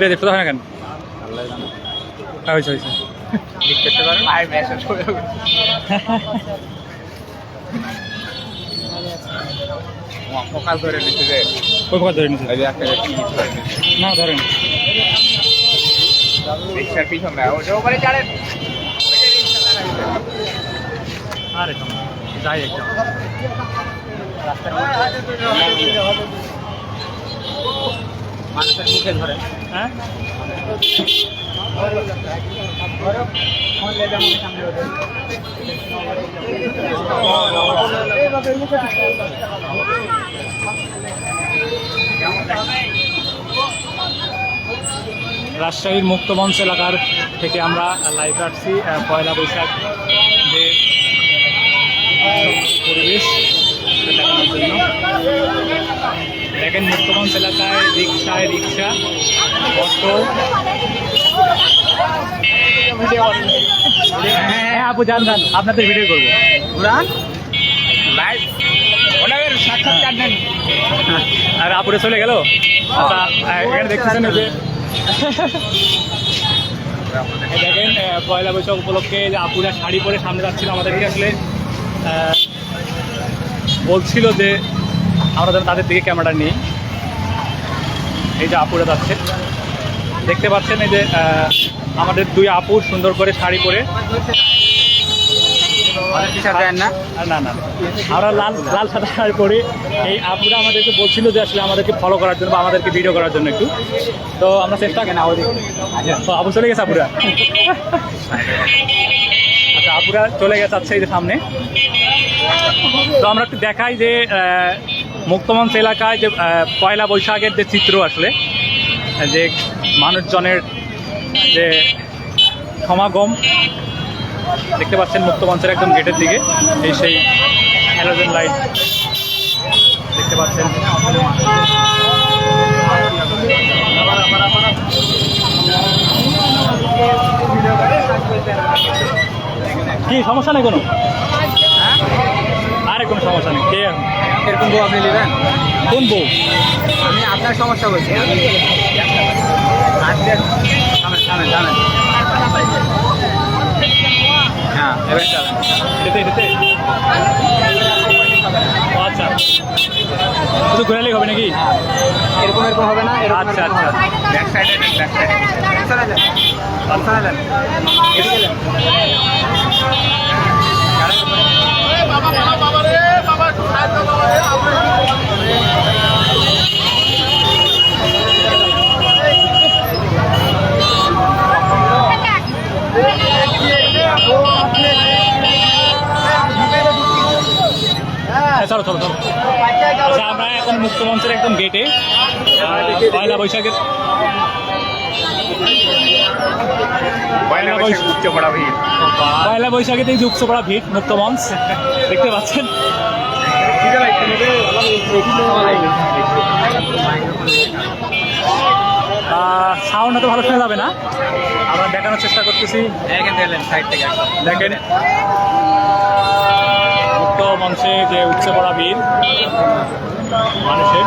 এটা দেখতে হয় না কেন? হ্যাঁ হয়েছে হয়েছে। করতে পারেন আর মেসেজ করে ফোকাস ধরে নিচ্ছে যে। ওই ধরে নিচ্ছে এই যে একটা টিকিট ধরে নিচ্ছে না ধরেন রিক্সার পিছন ওটা ওপরে চাড়েন আরে যাই একদম। মানুষের মুখে ধরে। হ্যাঁ রাজশাহীর মুক্তমঞ্চ এলাকার থেকে আমরা লাইভ আসছি পয়লা বৈশাখ যে পরিবেশ সেটা দেখানোর জন্য দেখেন মুক্তমঞ্চ এলাকায় রিক্সায় রিক্সা অটো। হ্যাঁ আপু জান জান আপনাদের ভিডিও করব। উড়ান। লাইভ ওনাদের সাক্ষাৎকার নেন। আর আপুরে চলে গেল? আচ্ছা এখানে দেখতেছেন যে দেখেন পয়লা বৈশাখ উপলক্ষে যে আপুরা শাড়ি পরে সামনে যাচ্ছিল আমাদেরকে আসলে। বলছিল যে আমরা যেন তাদের দিকে ক্যামেরাটা নিই। এই যে আপুরা যাচ্ছে। দেখতে পাচ্ছেন এই যে আমাদের দুই আপু সুন্দর করে শাড়ি পরে। না? না না আমরা লাল লাল সাদা শাড়ি পরে। এই আপুরা আমাদেরকে বলছিল যে আসলে আমাদেরকে ফলো করার জন্য বা আমাদেরকে ভিডিও করার জন্য একটু। তো আমরা চেষ্টা কেন আমাদের তো আপু চলে গেছে আপুরা? আচ্ছা আপুরা চলে গেছে আচ্ছা এই যে সামনে। তো আমরা একটু দেখাই যে আহ, মুক্তমঞ্চ এলাকায় যে পয়লা বৈশাখের যে চিত্র আসলে, যে মানুষজনের যে সমাগম, দেখতে পাচ্ছেন মুক্তমঞ্চের একদম গেটের দিকে, এই সেই হ্যালোজেন লাইট দেখতে পাচ্ছেন। কি, সমস্যা নেই কোনো? আরে কোনো সমস্যা নেই। কে? এরকম বউ আপনি নেবেন? কোন বউ? আমি আপনার সমস্যা বলছি। হ্যাঁ এবার চালান এটাতে এটাতে আচ্ছা। শুধু ঘুরালেই হবে নাকি? এরকম এরকম হবে না এরকম আচ্ছা, আচ্ছা। ব্যাক সাইডে ব্যাক সাইডে। চলে যান। চলে যান। এদিকে যান। চলো চলো চলো। আচ্ছা আমরা এখন মুক্তমঞ্চের একদম গেটে পয়লা বৈশাখের পয়লা বৈশাখ উচ্চ পড়া ভিড়। পয়লা বৈশাখেতেই যুক্ত করা ভিড় মুক্তমঞ্চ দেখতে পাচ্ছেন? সাউন্ড ভালো শোনা যাবে না। আমরা দেখানোর চেষ্টা করতেছি। দেখেন। মুক্ত মঞ্চে যে উচ্চে পড়া ভিড় মানুষের।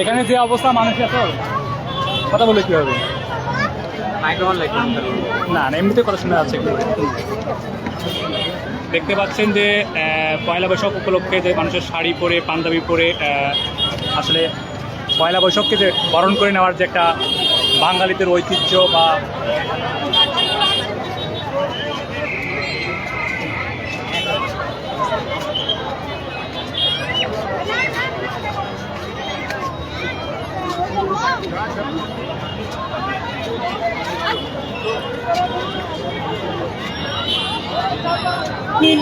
এখানে যে অবস্থা মানুষের এত কথা বলে কি হবে? না না এমনিতে কথা শোনা যাচ্ছে একটু দেখতে পাচ্ছেন যে পয়লা বৈশাখ উপলক্ষে যে মানুষের শাড়ি পরে পাঞ্জাবি পরে আসলে পয়লা বৈশাখকে যে বরণ করে নেওয়ার যে একটা বাঙালিদের ঐতিহ্য বা নীল।